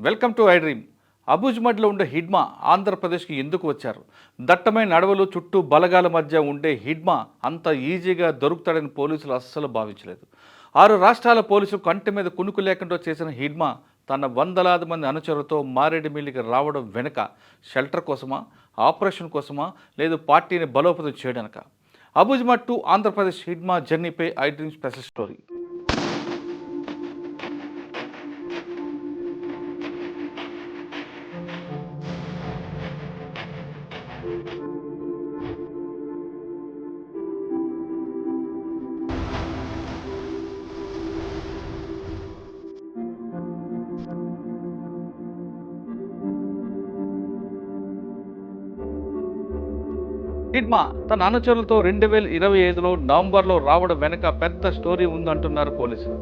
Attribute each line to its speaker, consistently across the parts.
Speaker 1: Welcome to iDream. అబుజ్మడ్లో ఉండే హిడ్మా ఆంధ్రప్రదేశ్కి ఎందుకు వచ్చారు? దట్టమైన అడవులు చుట్టూ బలగాల మధ్య ఉండే హిడ్మా అంత ఈజీగా దొరుకుతాడని పోలీసులు అస్సలు భావించలేదు. ఆరు రాష్ట్రాల పోలీసులు కంటి మీద కునుకు లేకుండా చేసిన హిడ్మా తన వందలాది మంది అనుచరులతో మారేడుమిల్లికి రావడం వెనుక షెల్టర్ కోసమా ఆపరేషన్ కోసమా లేదు పార్టీని బలోపేతం చేయడానిక? అబుజ్మడ్ టు ఆంధ్రప్రదేశ్ హిడ్మా జర్నీపై iDream special story. Hidma తన అనుచరులతో రెండు వేల ఇరవై ఐదులో నవంబర్లో రావడం వెనుక పెద్ద స్టోరీ ఉందంటున్నారు పోలీసులు.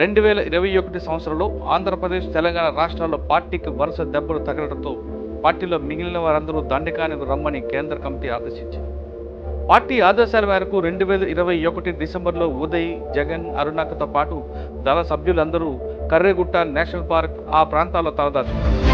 Speaker 1: రెండు వేల ఇరవై ఒకటి సంవత్సరంలో ఆంధ్రప్రదేశ్ తెలంగాణ రాష్ట్రాల్లో పార్టీకి వరుస దెబ్బలు తగలడంతో పార్టీలో మిగిలిన వారందరూ దండకానికి రమ్మని కేంద్ర కమిటీ ఆదేశించింది. పార్టీ ఆదేశాల మేరకు రెండు వేల ఇరవై ఒకటి డిసెంబర్లో ఉదయ్ జగన్ అరుణాకతో పాటు దళ సభ్యులందరూ కర్రేగుట్ట నేషనల్ పార్క్ ఆ ప్రాంతాల్లో తలదాచుకున్నారు.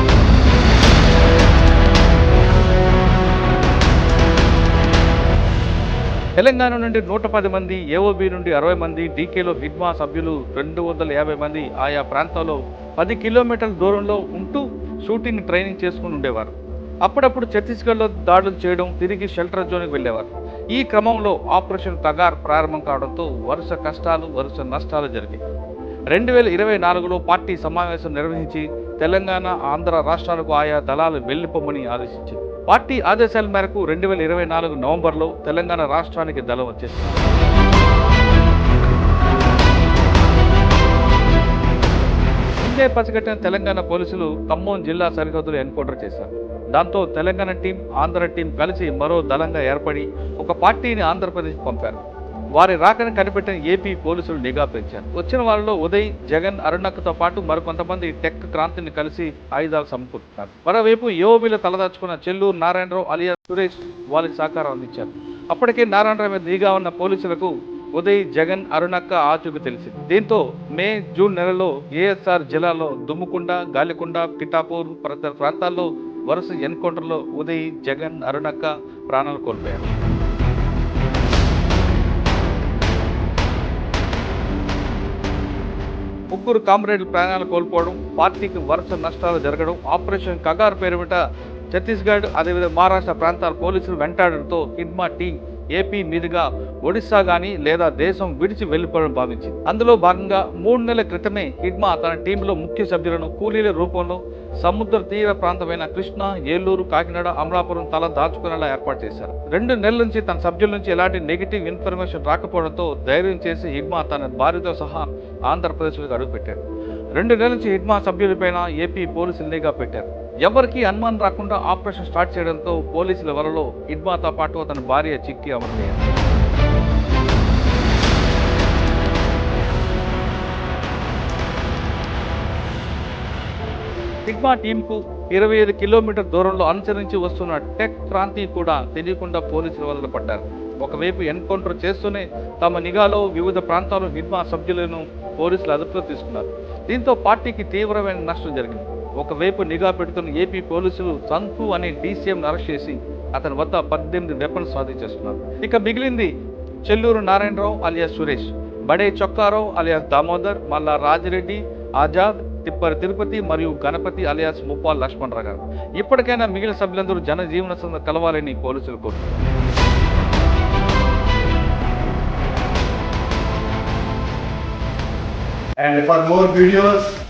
Speaker 1: తెలంగాణ నుండి నూట పది మంది ఏఓబి నుండి అరవై మంది డీకేలో హిడ్మా సభ్యులు రెండు వందల యాభై మంది ఆయా ప్రాంతాల్లో పది కిలోమీటర్ల దూరంలో ఉంటూ షూటింగ్ ట్రైనింగ్ చేసుకుని ఉండేవారు. అప్పుడప్పుడు ఛత్తీస్గఢ్లో దాడులు చేయడం తిరిగి షెల్టర్ జోన్కి వెళ్ళేవారు. ఈ క్రమంలో ఆపరేషన్ తగార్ ప్రారంభం కావడంతో వరుస కష్టాలు వరుస నష్టాలు జరిగాయి. రెండు వేల ఇరవై నాలుగులో పార్టీ సమావేశం నిర్వహించి తెలంగాణ ఆంధ్ర రాష్ట్రాలకు ఆయా దళాలు వెళ్ళిపోమని ఆదేశించింది. పార్టీ ఆదేశాల మేరకు రెండు వేల ఇరవై నాలుగు నవంబర్లో తెలంగాణ రాష్ట్రానికి దళం వచ్చేసింది. ముందే పసిగట్టిన తెలంగాణ పోలీసులు ఖమ్మం జిల్లా సరిహద్దులు ఎన్కౌంటర్ చేశారు. దాంతో తెలంగాణ టీం ఆంధ్ర టీం కలిసి మరో దళంగా ఏర్పడి ఒక పార్టీని ఆంధ్రప్రదేశ్ పంపారు. వారి రాకని కనిపెట్టిన ఏపీ పోలీసులు నిఘా పెంచారు. వచ్చిన వారిలో ఉదయ్ జగన్ అరుణక్కతో పాటు మరికొంతమంది టెక్ క్రాంతిని కలిసి ఆయుధాలు సమకూరుతున్నారు. మరోవైపు యోబిలో తలదాచుకున్న చెల్లూరు నారాయణరావు అలియా సురేష్ వాళ్ళకి సహకారం అందించారు. అప్పటికే నారాయణరావు మీద నిఘా ఉన్న పోలీసులకు ఉదయ్ జగన్ అరుణక్క ఆచూకు తెలిసింది. దీంతో మే జూన్ నెలలో ఏఎస్ఆర్ జిల్లాలో దుమ్ముకుండ గాలికొండ పిఠాపూర్ తదితర ప్రాంతాల్లో వరుస ఎన్కౌంటర్లో ఉదయ్ జగన్ అరుణక్క ప్రాణాలు కోల్పోయారు. ముగ్గురు కామ్రేడ్లు ప్రాణాలు కోల్పోవడం పార్టీకి వరుస నష్టాలు జరగడం ఆపరేషన్ కగార్ పేరుమిట ఛత్తీస్గఢ్ అదేవిధంగా మహారాష్ట్ర ప్రాంతాల పోలీసులు వెంటాడడంతో హిడ్మా టీం ఏపీ మీదుగా ఒడిశా గాని లేదా దేశం విడిచి వెళ్ళిపోవడం భావించింది. అందులో భాగంగా మూడు నెలల క్రితమే హిడ్మా తన టీంలో ముఖ్య సభ్యులను కూలీల రూపంలో సముద్ర తీర ప్రాంతమైన కృష్ణా ఏలూరు కాకినాడ అమలాపురం తల దాచుకునేలా ఏర్పాటు చేశారు. రెండు నెలల నుంచి తన సభ్యుల నుంచి ఎలాంటి నెగిటివ్ ఇన్ఫర్మేషన్ రాకపోవడంతో ధైర్యం చేసి హిడ్మా తన భార్యతో సహా ఆంధ్రప్రదేశ్లోకి అడుగుపెట్టారు. రెండు నెలల నుంచి హిడ్మా సభ్యులపైన ఏపీ పోలీసులు నిఘా పెట్టారు. ఎవరికీ అనుమానం రాకుండా ఆపరేషన్ స్టార్ట్ చేయడంతో పోలీసుల వలలో ఇడ్మాతో పాటు అతని భార్య చిక్కి అమరయ్యారు సిగ్మా టీంకు ఇరవై ఐదు కిలోమీటర్ దూరంలో అనుసరించి వస్తున్న టెక్ క్రాంతి కూడా తెలియకుండా పోలీసుల వల్ల పడ్డారు. ఒకవైపు ఎన్కౌంటర్ చేస్తూనే తమ నిఘాలో వివిధ ప్రాంతాల్లో హిడ్మా సభ్యులను పోలీసులు అదుపులో తీసుకున్నారు. దీంతో పార్టీకి తీవ్రమైన నష్టం జరిగింది. ఒకవైపు నిఘా పెడుతున్న ఏపీ పోలీసులు సంతు అనే డీసీఎం అరెస్ట్ చేసి అతని వద్ద పద్దెనిమిది వెపన్స్ స్వాధీనిస్తున్నారు ఇక మిగిలింది చెల్లూరు నారాయణరావు అలియాస్ సురేష్ బడే చొక్కారావు అలియాస్ దామోదర్ మల్లా రాజిరెడ్డి ఆజాద్ తిప్పరి తిరుపతి మరియు గణపతి అలియాస్ ముప్పాల్ లక్ష్మణరావు గారు. ఇప్పటికైనా మిగిలిన సభ్యులందరూ జనజీవన సంస్థ కలవాలని పోలీసులు కోరుతున్నారు.
Speaker 2: And for more videos,